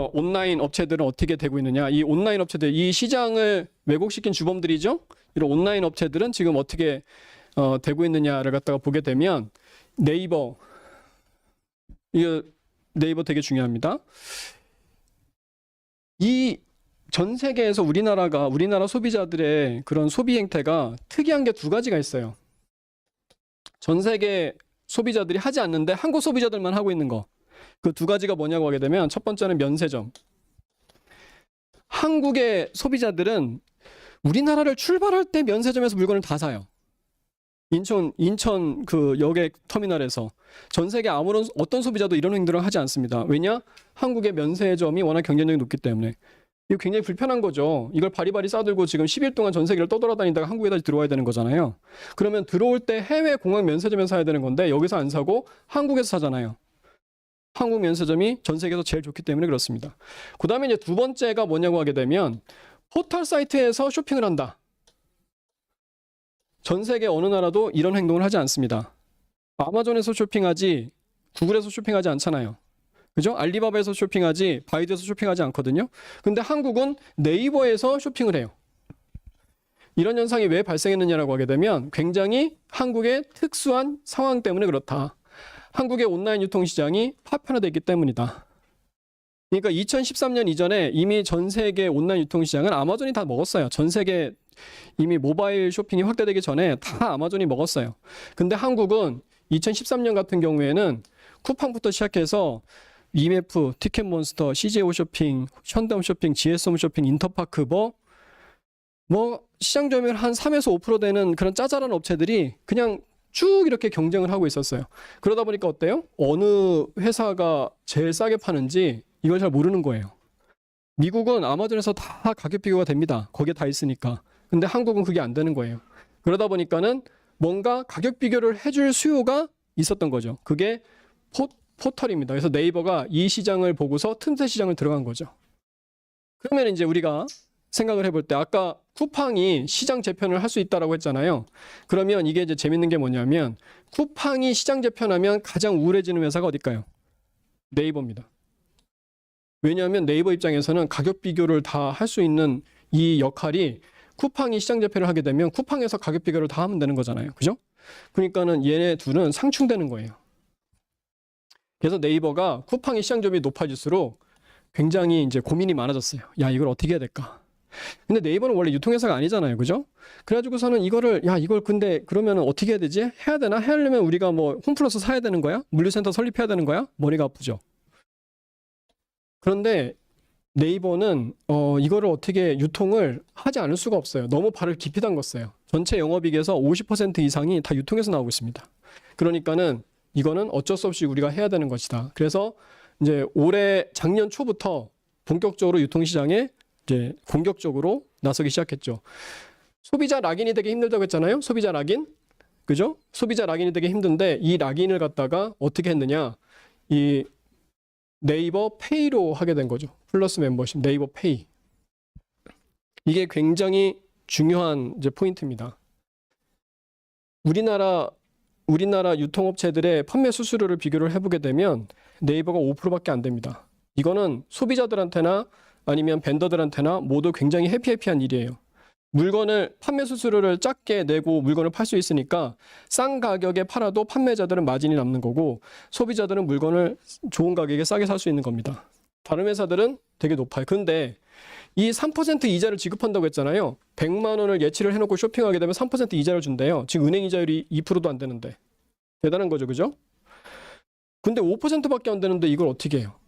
어, 온라인 업체들은 어떻게 되고 있느냐? 이 온라인 업체들, 이 시장을 왜곡시킨 주범들이죠. 이런 온라인 업체들은 지금 어떻게 어, 되고 있느냐를 갖다가 보게 되면 네이버 이거 네이버 되게 중요합니다. 이 전 세계에서 우리나라가 우리나라 소비자들의 그런 소비 행태가 특이한 게 두 가지가 있어요. 전 세계 소비자들이 하지 않는데 한국 소비자들만 하고 있는 거. 그 두 가지가 뭐냐고 하게 되면 첫 번째는 면세점. 한국의 소비자들은 우리나라를 출발할 때 면세점에서 물건을 다 사요. 인천 인천 그 여객 터미널에서 전 세계 아무런 어떤 소비자도 이런 행동을 하지 않습니다. 왜냐? 한국의 면세점이 워낙 경쟁력이 높기 때문에. 이거 굉장히 불편한 거죠. 이걸 바리바리 싸들고 지금 10일 동안 전 세계를 떠돌아다니다가 한국에 다시 들어와야 되는 거잖아요. 그러면 들어올 때 해외 공항 면세점에서 사야 되는 건데 여기서 안 사고 한국에서 사잖아요. 한국 면세점이 전 세계에서 제일 좋기 때문에 그렇습니다. 그 다음에 이제 두 번째가 뭐냐고 하게 되면 포털 사이트에서 쇼핑을 한다. 전 세계 어느 나라도 이런 행동을 하지 않습니다. 아마존에서 쇼핑하지 구글에서 쇼핑하지 않잖아요. 그죠? 알리바바에서 쇼핑하지 바이두에서 쇼핑하지 않거든요. 근데 한국은 네이버에서 쇼핑을 해요. 이런 현상이 왜 발생했느냐라고 하게 되면 굉장히 한국의 특수한 상황 때문에 그렇다. 한국의 온라인 유통 시장이 파편화되기 때문이다. 그러니까 2013년 이전에 이미 전 세계 온라인 유통 시장은 아마존이 다 먹었어요. 전 세계 이미 모바일 쇼핑이 확대되기 전에 다 아마존이 먹었어요. 근데 한국은 2013년 같은 경우에는 쿠팡부터 시작해서 이메프, 티켓몬스터, CJ 쇼핑, 현대홈 쇼핑, GS홈 쇼핑, 인터파크 뭐, 뭐 시장 점유율 한 3에서 5% 되는 그런 짜잘한 업체들이 그냥 쭉 이렇게 경쟁을 하고 있었어요. 그러다 보니까 어때요? 어느 회사가 제일 싸게 파는지 이걸 잘 모르는 거예요. 미국은 아마존에서 다 가격 비교가 됩니다. 거기에 다 있으니까. 근데 한국은 그게 안 되는 거예요. 그러다 보니까는 뭔가 가격 비교를 해줄 수요가 있었던 거죠. 그게 포, 포털입니다. 그래서 네이버가 이 시장을 보고서 틈새 시장을 들어간 거죠. 그러면 이제 우리가 생각을 해볼 때 아까 쿠팡이 시장 재편을 할 수 있다라고 했잖아요. 그러면 이게 이제 재밌는 게 뭐냐면 쿠팡이 시장 재편하면 가장 우울해지는 회사가 어딜까요? 네이버입니다. 왜냐하면 네이버 입장에서는 가격 비교를 다 할 수 있는 이 역할이 쿠팡이 시장 재편을 하게 되면 쿠팡에서 가격 비교를 다 하면 되는 거잖아요. 그죠? 그러니까는 얘네 둘은 상충되는 거예요. 그래서 네이버가 쿠팡의 시장 점유율이 높아질수록 굉장히 이제 고민이 많아졌어요. 야, 이걸 어떻게 해야 될까? 근데 네이버는 원래 유통회사가 아니잖아요. 그죠? 그래가지고서는 이거를, 야, 이걸 근데 그러면 어떻게 해야 되지? 해야 되나? 하려면 우리가 뭐 홈플러스 사야 되는 거야? 물류센터 설립해야 되는 거야? 머리가 아프죠? 그런데 네이버는 어, 이거를 어떻게 유통을 하지 않을 수가 없어요. 너무 발을 깊이 담궜어요. 전체 영업이익에서 50% 이상이 다 유통에서 나오고 있습니다. 그러니까는 이거는 어쩔 수 없이 우리가 해야 되는 것이다. 그래서 이제 올해 작년 초부터 본격적으로 유통시장에 이제 공격적으로 나서기 시작했죠. 소비자 락인이 되게 힘들다고 했잖아요. 소비자 락인. 그죠? 소비자 락인이 되게 힘든데 이 락인을 갖다가 어떻게 했느냐. 이 네이버 페이로 하게 된 거죠. 플러스 멤버십 네이버 페이. 이게 굉장히 중요한 이제 포인트입니다. 우리나라 우리나라 유통업체들의 판매 수수료를 비교를 해보게 되면 네이버가 5%밖에 안 됩니다. 이거는 소비자들한테나 아니면 벤더들한테나 모두 굉장히 해피해피한 일이에요. 물건을 판매 수수료를 작게 내고 물건을 팔 수 있으니까 싼 가격에 팔아도 판매자들은 마진이 남는 거고 소비자들은 물건을 좋은 가격에 싸게 살 수 있는 겁니다. 다른 회사들은 되게 높아요. 근데 이 3% 이자를 지급한다고 했잖아요. 100만 원을 예치를 해놓고 쇼핑하게 되면 3% 이자를 준대요. 지금 은행 이자율이 2%도 안 되는데. 대단한 거죠. 그죠? 근데 5%밖에 안 되는데 이걸 어떻게 해요?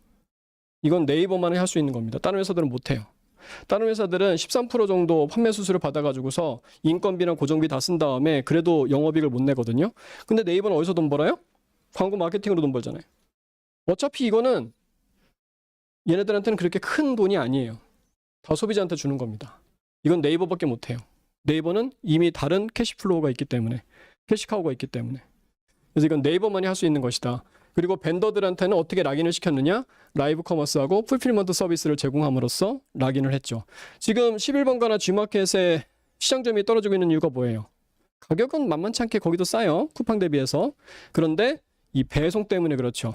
이건 네이버만이 할 수 있는 겁니다. 다른 회사들은 못 해요. 다른 회사들은 13% 정도 판매 수수료 받아가지고서 인건비랑 고정비 다 쓴 다음에 그래도 영업이익을 못 내거든요. 근데 네이버는 어디서 돈 벌어요? 광고 마케팅으로 돈 벌잖아요. 어차피 이거는 얘네들한테는 그렇게 큰 돈이 아니에요. 다 소비자한테 주는 겁니다. 이건 네이버밖에 못 해요. 네이버는 이미 다른 캐시플로우가 있기 때문에 캐시카우가 있기 때문에 그래서 이건 네이버만이 할 수 있는 것이다. 그리고 벤더들한테는 어떻게 락인을 시켰느냐? 라이브 커머스하고 풀필먼트 서비스를 제공함으로써 락인을 했죠. 지금 11번가나 G마켓의 시장 점유율이 떨어지고 있는 이유가 뭐예요? 가격은 만만치 않게 거기도 싸요. 쿠팡 대비해서. 그런데 이 배송 때문에 그렇죠.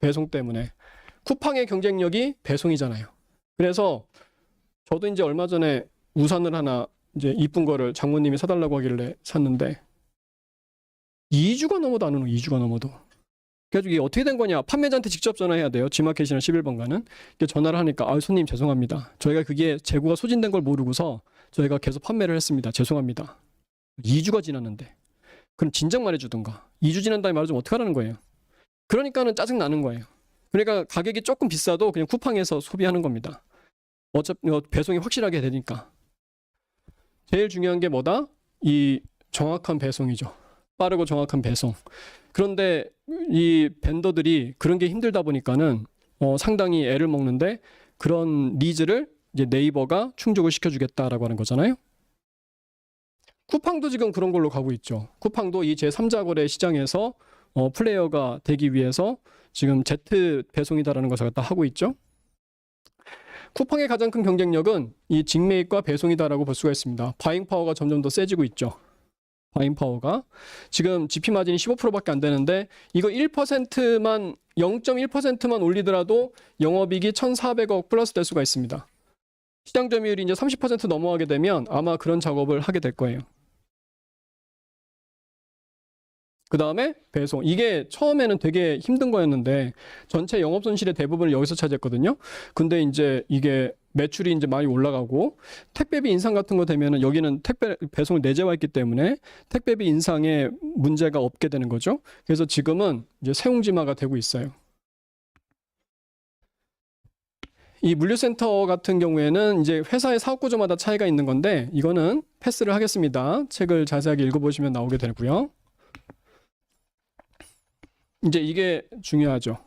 배송 때문에. 쿠팡의 경쟁력이 배송이잖아요. 그래서 저도 이제 얼마 전에 우산을 하나 이제 이쁜 거를 장모님이 사달라고 하길래 샀는데 2주가 넘어도 안 오는 거예요. 2주가 넘어도. 그래가지고 이게 어떻게 된 거냐? 판매자한테 직접 전화해야 돼요. 지마켓이나 11번가는. 이게 전화를 하니까 아 손님 죄송합니다. 저희가 그게 재고가 소진된 걸 모르고서 저희가 계속 판매를 했습니다. 죄송합니다. 2주가 지났는데. 그럼 진작만 해주든가. 2주 지난 다음에 말해주면 어떡하라는 거예요. 그러니까는 짜증 나는 거예요. 그러니까 가격이 조금 비싸도 그냥 쿠팡에서 소비하는 겁니다. 어차피 어, 배송이 확실하게 되니까. 제일 중요한 게 뭐다? 이 정확한 배송이죠. 빠르고 정확한 배송. 그런데 이 벤더들이 그런 게 힘들다 보니까는 어, 상당히 애를 먹는데 그런 니즈를 이제 네이버가 충족을 시켜주겠다라고 하는 거잖아요. 쿠팡도 지금 그런 걸로 가고 있죠. 쿠팡도 이 제3자 거래 시장에서 어, 플레이어가 되기 위해서 지금 Z 배송이다라는 것을 갖다 하고 있죠. 쿠팡의 가장 큰 경쟁력은 이 직매입과 배송이다라고 볼 수가 있습니다. 바잉 파워가 점점 더 세지고 있죠. 바잉 파워가 지금 GP 마진이 15%밖에 안 되는데 이거 1%만 0.1%만 올리더라도 영업이익이 1,400억 플러스 될 수가 있습니다. 시장 점유율이 이제 30% 넘어가게 되면 아마 그런 작업을 하게 될 거예요. 그 다음에 배송. 이게 처음에는 되게 힘든 거였는데 전체 영업 손실의 대부분을 여기서 차지했거든요. 근데 이제 이게 매출이 이제 많이 올라가고 택배비 인상 같은 거 되면은 여기는 택배 배송을 내재화 했기 때문에 택배비 인상에 문제가 없게 되는 거죠. 그래서 지금은 이제 세웅지마가 되고 있어요. 이 물류센터 같은 경우에는 이제 회사의 사업 구조마다 차이가 있는 건데 이거는 패스를 하겠습니다. 책을 자세하게 읽어보시면 나오게 되고요. 이제 이게 중요하죠.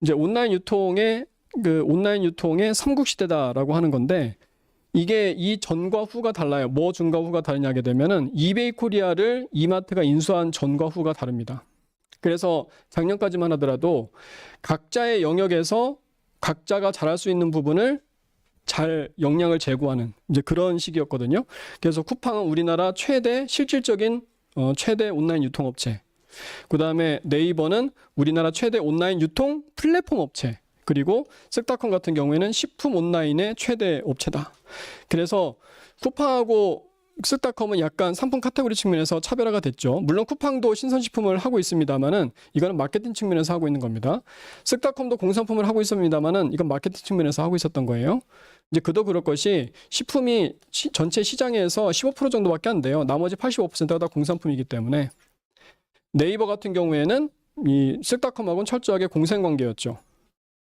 이제 온라인 유통의 그 온라인 유통의 삼국 시대다라고 하는 건데 이게 이 전과 후가 달라요. 뭐 전과 후가 다르냐게 되면은 이베이 코리아를 이마트가 인수한 전과 후가 다릅니다. 그래서 작년까지만 하더라도 각자의 영역에서 각자가 잘할 수 있는 부분을 잘 역량을 제고하는 이제 그런 시기였거든요. 그래서 쿠팡은 우리나라 최대 실질적인 어, 최대 온라인 유통업체. 그 다음에 네이버는 우리나라 최대 온라인 유통 플랫폼 업체. 그리고 쓱닷컴 같은 경우에는 식품 온라인의 최대 업체다. 그래서 쿠팡하고 쓱닷컴은 약간 상품 카테고리 측면에서 차별화가 됐죠. 물론 쿠팡도 신선식품을 하고 있습니다만은 이거는 마케팅 측면에서 하고 있는 겁니다. 쓱닷컴도 공산품을 하고 있습니다만은 이건 마케팅 측면에서 하고 있었던 거예요. 이제 그도 그럴 것이 식품이 시- 전체 시장에서 15% 정도밖에 안 돼요. 나머지 85%가 다 공산품이기 때문에 네이버 같은 경우에는 이 쓱닷컴하고는 철저하게 공생 관계였죠.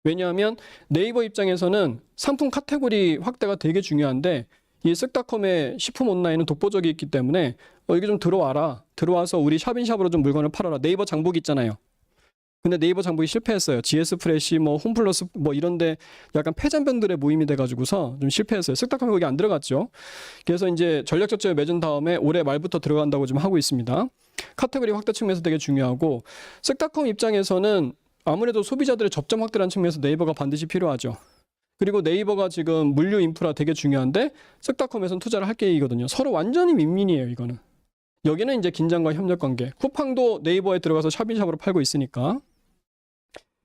왜냐하면 네이버 입장에서는 상품 카테고리 확대가 되게 중요한데 이 쓱닷컴의 식품 온라인은 독보적이 있기 때문에 어, 이게 좀 들어와라. 들어와서 우리 샵인샵으로 좀 물건을 팔아라. 네이버 장복 있잖아요. 근데 네이버 장복이 실패했어요. GS 프레시, 뭐 홈플러스 뭐 이런데 약간 폐잔병들의 모임이 돼가지고서 좀 실패했어요. 쓱닷컴이 거기 안 들어갔죠. 그래서 이제 전략 적자에 맺은 다음에 올해 말부터 들어간다고 지금 하고 있습니다. 카테고리 확대 측면에서 되게 중요하고 쓱닷컴 입장에서는 아무래도 소비자들의 접점 확대라는 측면에서 네이버가 반드시 필요하죠. 그리고 네이버가 지금 물류 인프라 되게 중요한데 쓱닷컴에서는 투자를 할 계획이거든요. 서로 완전히 민민이에요, 이거는. 여기는 이제 긴장과 협력 관계. 쿠팡도 네이버에 들어가서 샵인샵으로 팔고 있으니까.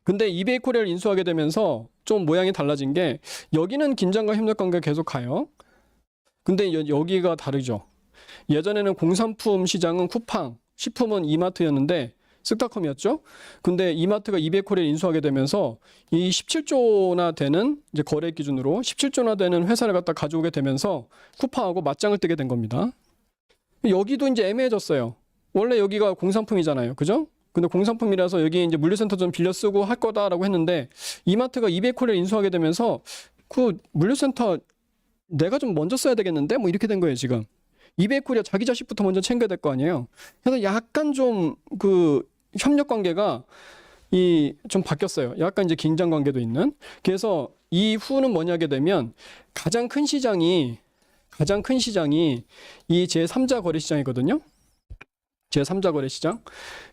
근데 이베이 코리아를 인수하게 되면서 좀 모양이 달라진 게 여기는 긴장과 협력 관계가 계속 가요. 근데 여, 여기가 다르죠. 예전에는 공산품 시장은 쿠팡, 식품은 이마트였는데 쓱닷컴이었죠. 근데 이마트가 이베코리를 인수하게 되면서 이 17조나 되는 이제 거래 기준으로 17조나 되는 회사를 갖다 가져오게 되면서 쿠팡하고 맞짱을 뜨게 된 겁니다. 여기도 이제 애매해졌어요. 원래 여기가 공산품이잖아요. 그죠? 근데 공산품이라서 여기 이제 물류센터 좀 빌려 쓰고 할 거다라고 했는데 이마트가 이베코리를 인수하게 되면서 그 물류센터 내가 좀 먼저 써야 되겠는데 뭐 이렇게 된 거예요, 지금. 이베코리아 자기 자식부터 먼저 챙겨야 될 거 아니에요. 그래서 약간 좀 그 협력 관계가 이 좀 바뀌었어요. 약간 이제 긴장 관계도 있는. 그래서 이후는 뭐냐게 되면 가장 큰 시장이 가장 큰 시장이 이 제3자 거래 시장이거든요. 제3자 거래 시장.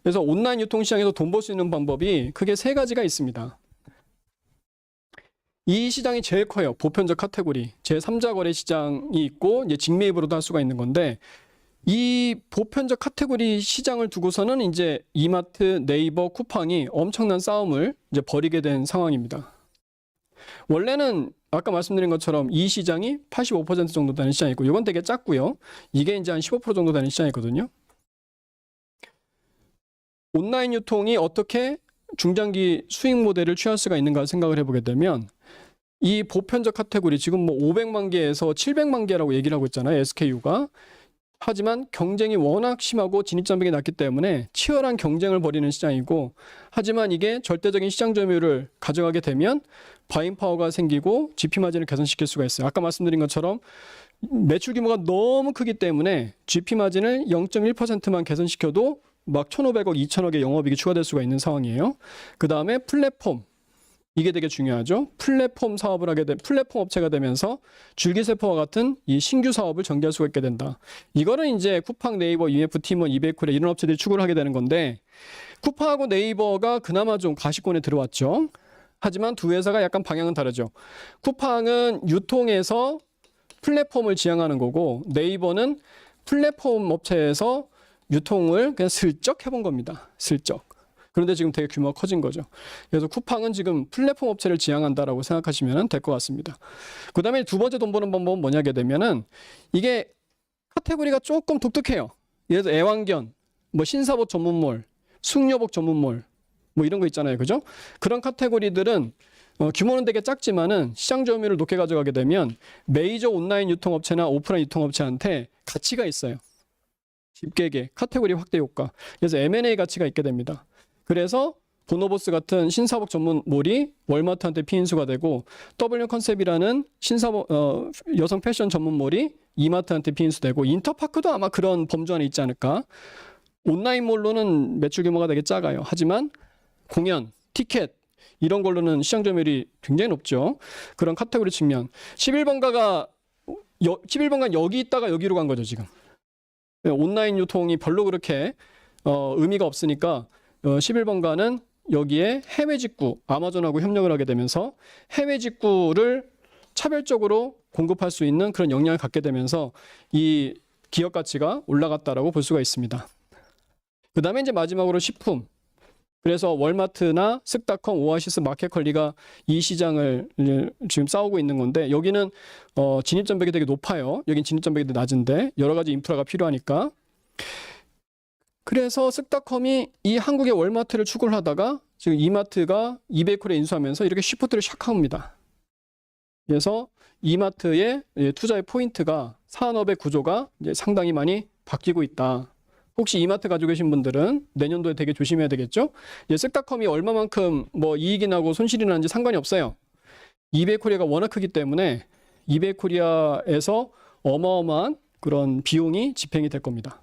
그래서 온라인 유통 시장에서 돈 벌 수 있는 방법이 크게 세 가지가 있습니다. 이 시장이 제일 커요. 보편적 카테고리. 제3자 거래 시장이 있고 이제 직매입으로도 할 수가 있는 건데 이 보편적 카테고리 시장을 두고서는 이제 이마트, 네이버, 쿠팡이 엄청난 싸움을 이제 벌이게 된 상황입니다. 원래는 아까 말씀드린 것처럼 이 시장이 85% 정도 되는 시장이고 이건 되게 작고요. 이게 이제 한 15% 정도 되는 시장이거든요. 온라인 유통이 어떻게 중장기 수익 모델을 취할 수가 있는가 생각을 해보게 되면 이 보편적 카테고리 지금 뭐 500만 개에서 700만 개라고 얘기를 하고 있잖아요. SKU가. 하지만 경쟁이 워낙 심하고 진입장벽이 낮기 때문에 치열한 경쟁을 벌이는 시장이고 하지만 이게 절대적인 시장 점유율을 가져가게 되면 바잉 파워가 생기고 GP 마진을 개선시킬 수가 있어요. 아까 말씀드린 것처럼 매출 규모가 너무 크기 때문에 GP 마진을 0.1%만 개선시켜도 막 1,500억, 2,000억의 영업이익이 추가될 수가 있는 상황이에요. 그 다음에 플랫폼. 이게 되게 중요하죠. 플랫폼 사업을 하게 되 플랫폼 업체가 되면서 줄기세포와 같은 이 신규 사업을 전개할 수가 있게 된다. 이거는 이제 쿠팡, 네이버, UF, 티몬, 이베이쿨 이런 업체들이 추구를 하게 되는 건데 쿠팡하고 네이버가 그나마 좀 가시권에 들어왔죠. 하지만 두 회사가 약간 방향은 다르죠. 쿠팡은 유통에서 플랫폼을 지향하는 거고 네이버는 플랫폼 업체에서 유통을 그냥 슬쩍 해본 겁니다. 슬쩍. 그런데 지금 되게 규모가 커진 거죠. 그래서 쿠팡은 지금 플랫폼 업체를 지향한다라고 생각하시면 될 것 같습니다. 그 다음에 두 번째 돈 버는 방법은 뭐냐게 되면은 이게 카테고리가 조금 독특해요. 예를 들어 애완견, 뭐 신사복 전문몰, 숙녀복 전문몰, 뭐 이런 거 있잖아요. 그죠? 그런 카테고리들은 어, 규모는 되게 작지만은 시장 점유율을 높게 가져가게 되면 메이저 온라인 유통업체나 오프라인 유통업체한테 가치가 있어요. 집계계, 카테고리 확대 효과. 그래서 M&A 가치가 있게 됩니다. 그래서 보노보스 같은 신사복 전문몰이 월마트한테 피인수가 되고 W 컨셉이라는 신사복 어, 여성 패션 전문몰이 이마트한테 피인수되고 인터파크도 아마 그런 범주 안에 있지 않을까. 온라인몰로는 매출 규모가 되게 작아요. 하지만 공연, 티켓 이런 걸로는 시장 점유율이 굉장히 높죠. 그런 카테고리 측면. 11번가가 11번가 여기 있다가 여기로 간 거죠, 지금. 온라인 유통이 별로 그렇게 어, 의미가 없으니까 어, 11번가는 여기에 해외 직구 아마존하고 협력을 하게 되면서 해외 직구를 차별적으로 공급할 수 있는 그런 역량을 갖게 되면서 이 기업 가치가 올라갔다라고 볼 수가 있습니다. 그 다음에 이제 마지막으로 식품. 그래서 월마트나 쓱닷컴, 오아시스, 마켓컬리가 이 시장을 지금 싸우고 있는 건데 여기는 어, 진입 장벽이 되게 높아요. 여긴 진입 장벽이 낮은데 여러 가지 인프라가 필요하니까. 그래서 쓱닷컴이 이 한국의 월마트를 추구를 하다가 지금 이마트가 이베이콜에 인수하면서 이렇게 시프트를 샥 합니다. 그래서 이마트의 예, 투자의 포인트가 산업의 구조가 상당히 많이 바뀌고 있다. 혹시 이마트 가지고 계신 분들은 내년도에 되게 조심해야 되겠죠? 이제 쓱닷컴이 얼마만큼 뭐 이익이 나고 손실이 나는지 상관이 없어요. 이베이코리아가 워낙 크기 때문에 이베이코리아에서 어마어마한 그런 비용이 집행이 될 겁니다.